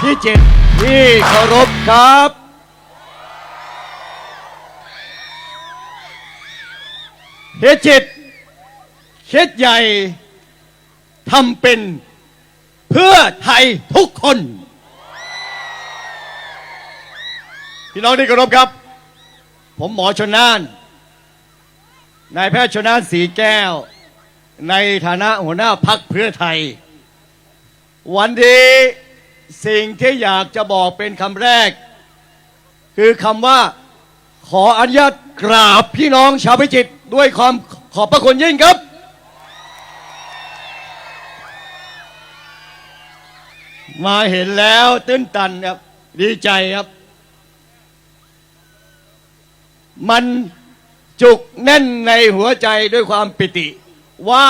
พิจิตรที่เคารพครับ พิจิตรคิดใหญ่ทำเป็นเพื่อไทยทุกคน พี่น้องที่เคารพครับ ผมหมอชนน่านนายแพทย์ชนน่านสีแก้ว ในฐานะหัวหน้าพักเพื่อไทย วันนี้ สิ่งที่อยากจะบอกเป็นคำแรก คือคำว่าขออนุญาตกราบพี่น้องชาวพิจิตรด้วยความขอบพระคุณยิ่งครับ มาเห็นแล้วตื้นตันครับ ดีใจครับ มันจุกแน่นในหัวใจด้วยความปิติ ว่า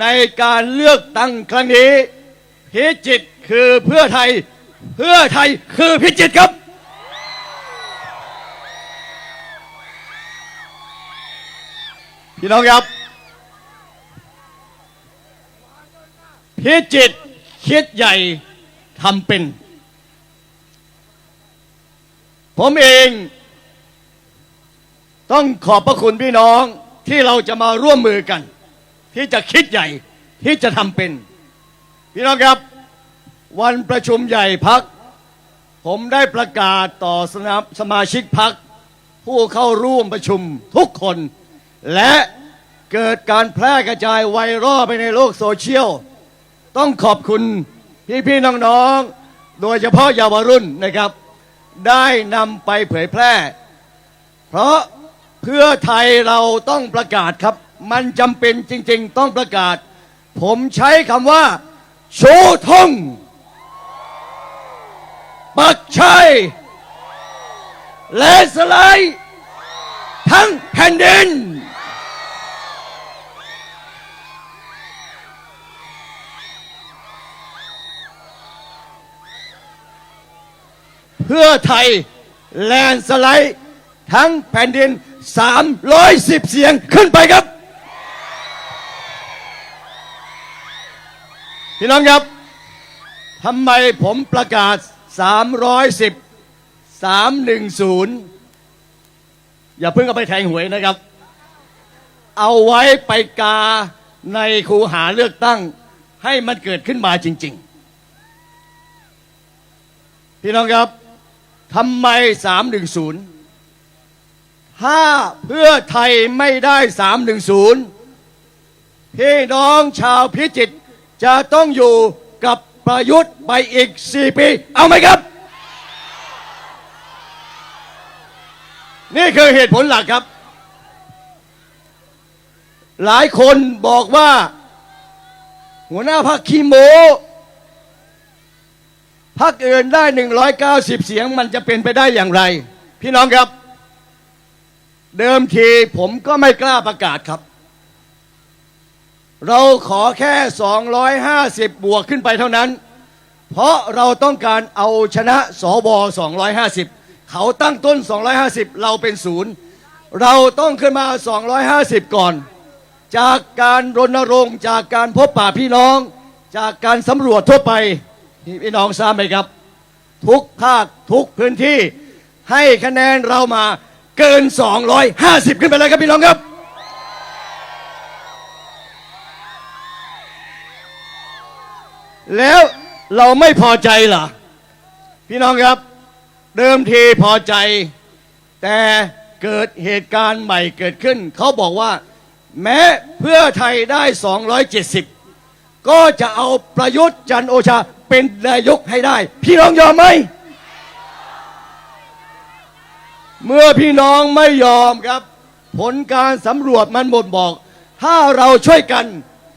ในการเลือกตั้งครั้งนี้ พิจิตรคือเพื่อไทย เพื่อไทยคือพิจิตรครับ พี่น้องครับ พิจิตรคิดใหญ่ทำเป็น ผมเอง ต้องขอบพระคุณพี่น้องที่เราจะมาร่วมมือกัน ที่จะคิดใหญ่ที่จะทำเป็น พี่น้องครับ วันประชุมใหญ่พัก ผมได้ประกาศต่อสนับสมาชิกพัก ผู้เข้าร่วมประชุมทุกคน และเกิดการแพร่กระจายไวรัลไปในโลกโซเชียล ต้องขอบคุณพี่ๆน้องๆ โดยเฉพาะเยาวรุ่นนะครับ ได้นำไปเผยแพร่ เพราะเพื่อไทยเราต้องประกาศครับ มันจำเป็นจริง ๆ ต้องประกาศ ผมใช้คำว่า โชว์ทงปักชัย และสลด์ทั้งแผ่นดิน เพื่อไทยแลนสไลด์ทั้งแผ่นดิน 310 เสียงขึ้นไปครับ พี่น้องครับทำไมผมประกาศ 310 310 อย่าเพิ่งเอาไปแทงหวยนะครับ เอาไว้ไปกาในคูหาเลือกตั้ง ให้มันเกิดขึ้นมาจริง ๆ พี่น้องครับทำไม 310 ถ้าเพื่อไทยไม่ได้ 310 พี่น้องชาวพิจิตร จะต้องอยู่กับประยุทธ์ไปอีก 4 ปี เอาไหมครับ นี่คือเหตุผลหลักครับ หลายคนบอกว่า หัวหน้าพรรคขี้โมพรรคอื่นได้ 190 เสียงมันจะเป็นไปได้อย่างไร พี่น้องครับ เดิมทีผมก็ไม่กล้าประกาศครับ เราขอแค่ 250 บวกขึ้นไปเท่านั้น เพราะเราต้องการเอาชนะสว250 เขาตั้งต้น 250 เราเป็นศูนย์เราต้องขึ้นมา 250 ก่อน จากการรณรงค์จากการพบป่าพี่น้อง จากการสำรวจทั่วไปพี่น้องทราบไหมครับ ทุกภาคทุกพื้นที่ให้คะแนนเรามาเกิน 250 ขึ้นไปเลยครับพี่น้องครับ แล้วเราไม่พอใจเหรอพี่น้องครับ เดิมทีพอใจ แต่เกิดเหตุการณ์ใหม่เกิดขึ้น เขาบอกว่า แม้เพื่อไทยได้ 270 ก็จะเอาประยุทธ์จันโอชาเป็นนายกให้ได้ พี่น้องยอมไหม เมื่อพี่น้องไม่ยอมครับ ผลการสำรวจมันบ่งบอก ถ้าเราช่วยกัน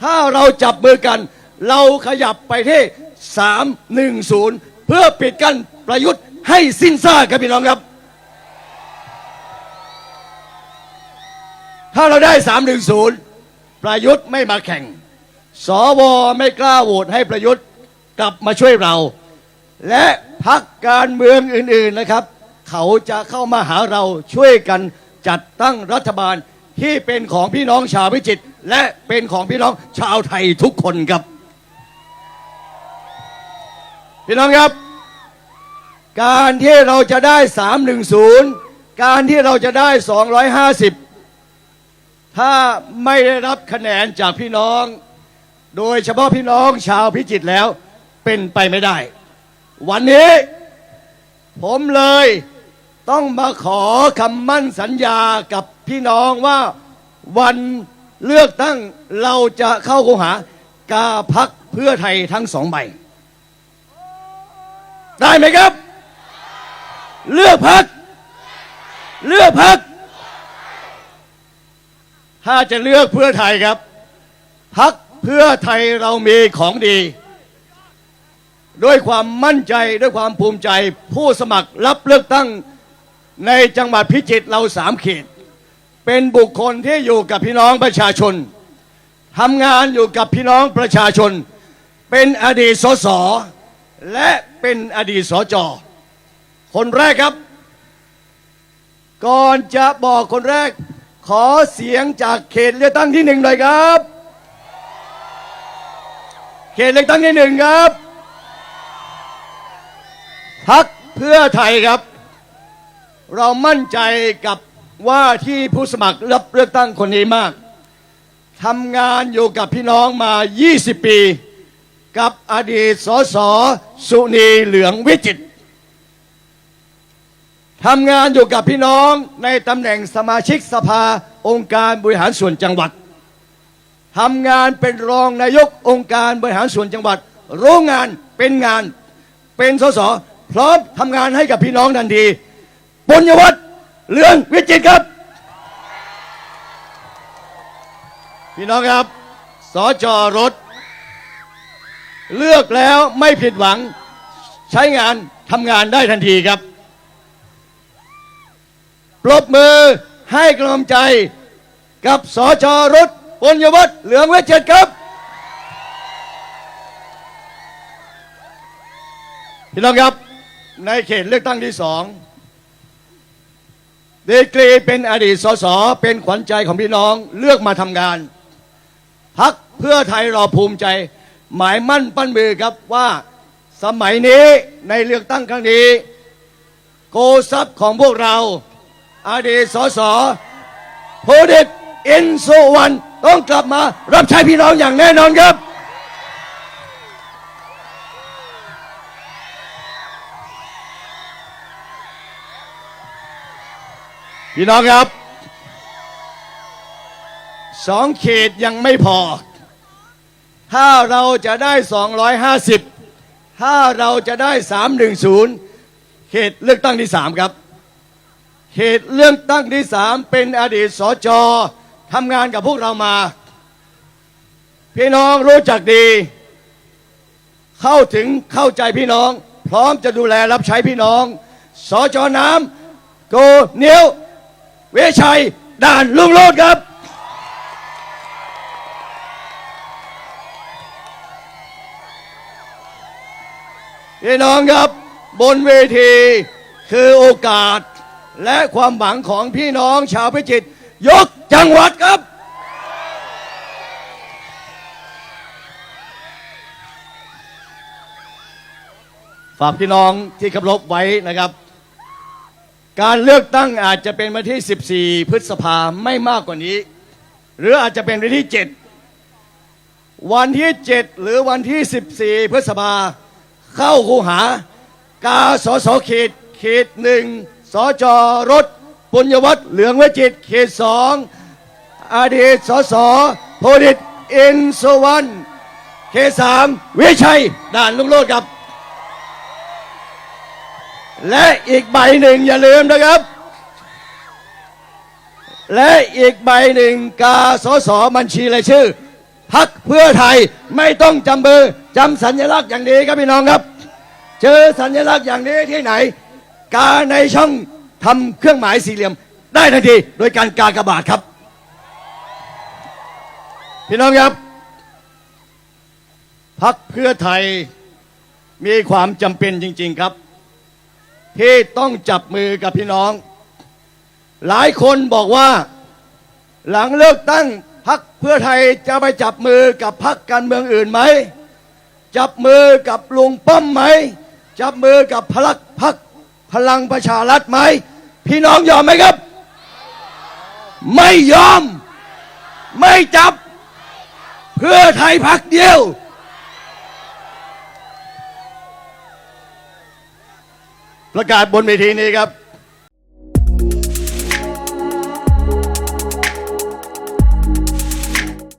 ถ้าเราจับมือกัน เราขยับไปที่ 310 เพื่อปิดกั้นประยุทธ์ให้สิ้นซากครับพี่น้องครับ ถ้าเราได้ 310 ประยุทธ์ไม่มาแข่ง สวไม่กล้าโหวตให้ประยุทธ์กลับมาช่วยเรา และพักการเมืองอื่นๆนะครับ เขาจะเข้ามาหาเราช่วยกันจัดตั้งรัฐบาลที่เป็นของพี่น้องชาวพิจิตรและเป็นของพี่น้องชาวไทยทุกคนครับ พี่น้องครับ การที่เราจะได้ 310 การที่เราจะได้ 250 ถ้าไม่ได้รับคะแนนจากพี่น้อง โดยเฉพาะพี่น้องชาวพิจิตรแล้วเป็นไปไม่ได้ วันนี้ ผมเลยต้องมาขอคำมั่นสัญญากับพี่น้องว่าวันเลือกตั้งเราจะเข้าคูหากาพักเพื่อไทยทั้งสองใบ ได้ไหมครับ เลือกพัก เลือกพัก ถ้าจะเลือกเพื่อไทยครับ พักเพื่อไทยเรามีของดี ด้วยความมั่นใจด้วยความภูมิใจ ผู้สมัครรับเลือกตั้งในจังหวัดพิจิตรเราสามเขต เป็นบุคคลที่อยู่กับพี่น้องประชาชนทำงานอยู่กับพี่น้องประชาชน เป็นอดีตสสและ เป็นอดีตสจ คนแรกครับ ก่อนจะบอกคนแรก ขอเสียงจากเขตเลือกตั้งที่หนึ่งหน่อยครับ เขตเลือกตั้งที่หนึ่งครับพักเพื่อไทยครับ เรามั่นใจกับว่าที่ผู้สมัครรับเลือกตั้งคนนี้มากทำงานอยู่กับพี่น้องมา 20 ปี กับอดีตสสสุนีเหลืองวิจิตทำงานอยู่กับพี่น้องในตำแหน่งสมาชิกสภาองค์การบริหารส่วนจังหวัดทำงานเป็นรองนายกองค์การบริหารส่วนจังหวัด รู้งานเป็นงานเป็นสสพร้อมทำงานให้กับพี่น้องทันทีปุญญวัฒน์เลืองวิจิตครับ พี่น้องครับสจรถ เลือกแล้วไม่ผิดหวัง ใช้งานทำงานได้ทันทีครับปรบมือให้กำลังใจกับสจรถปุญญวัฒน์เหลืองเวิจิตครับ พี่น้องครับในเขตเลือกตั้งที่สองดีกรีเป็นอดีตสสเป็นขวัญใจของพี่น้องเลือกมาทำงานพักเพื่อไทยเราภูมิใจ หมายมั่นปั้นมือครับว่าสมัยนี้ในเลือกตั้งครั้งนี้ โกซับของพวกเราอดีตสสโพดิตอินสุวรรณต้องกลับมารับใช้พี่น้องอย่างแน่นอนครับพี่น้องครับสองเขตยังไม่พอ ถ้าเราจะได้ 250 ถ้าเราจะได้ 310 เขตเลือกตั้งที่ 3 ครับ เขตเลือกตั้งที่ 3 เป็นอดีตสจทำงานกับพวกเรามา พี่น้องรู้จักดี เข้าถึงเข้าใจพี่น้อง พร้อมจะดูแลรับใช้พี่น้องสจน้ำโกเนียว เวชัยด่านลุงโลดครับ พี่น้องครับบนเวทีคือโอกาสและความหวังของพี่น้องชาวพิจิตรยกจังหวัดครับ ฝากพี่น้องที่เคารพไว้นะครับ การเลือกตั้งอาจจะเป็นวันที่ 14 พฤษภาไม่มากกว่านี้ หรืออาจจะเป็นวันที่ 7 วันที่ 7 หรือวันที่ 14 พฤษภา เข้าคูหากาสสเขตเขตหนึ่งสจรถปุญญวัฒน์เหลืองวจิตเขตสองอดีตสสโพดิตอินสวรรณเขตสามวิชัยด่านลุงโลดครับ และอีกใบหนึ่งอย่าลืมนะครับ และอีกใบหนึ่งกาสสบัญชีรายชื่อพักเพื่อไทยไม่ต้องจำเบอร์ จำสัญลักษณ์อย่างนี้ครับพี่น้องครับ เจอสัญลักษณ์อย่างนี้ที่ไหน กาในช่องทำเครื่องหมายสี่เหลี่ยม ได้ทันทีโดยการกากระบาทครับ พี่น้องครับพักเพื่อไทยมีความจำเป็นจริง ๆครับ ที่ต้องจับมือกับพี่น้อง หลายคนบอกว่า หลังเลือกตั้งพักเพื่อไทยจะไปจับมือกับพักการเมืองอื่นไหม จับมือกับลุงป้อมไหม จับมือกับพลักพักพลังประชารัฐไหม พี่น้องยอมไหมครับ ไม่ยอม ไม่จับ เพื่อไทยพักเดียว ประกาศบนเวทีนี้ครับ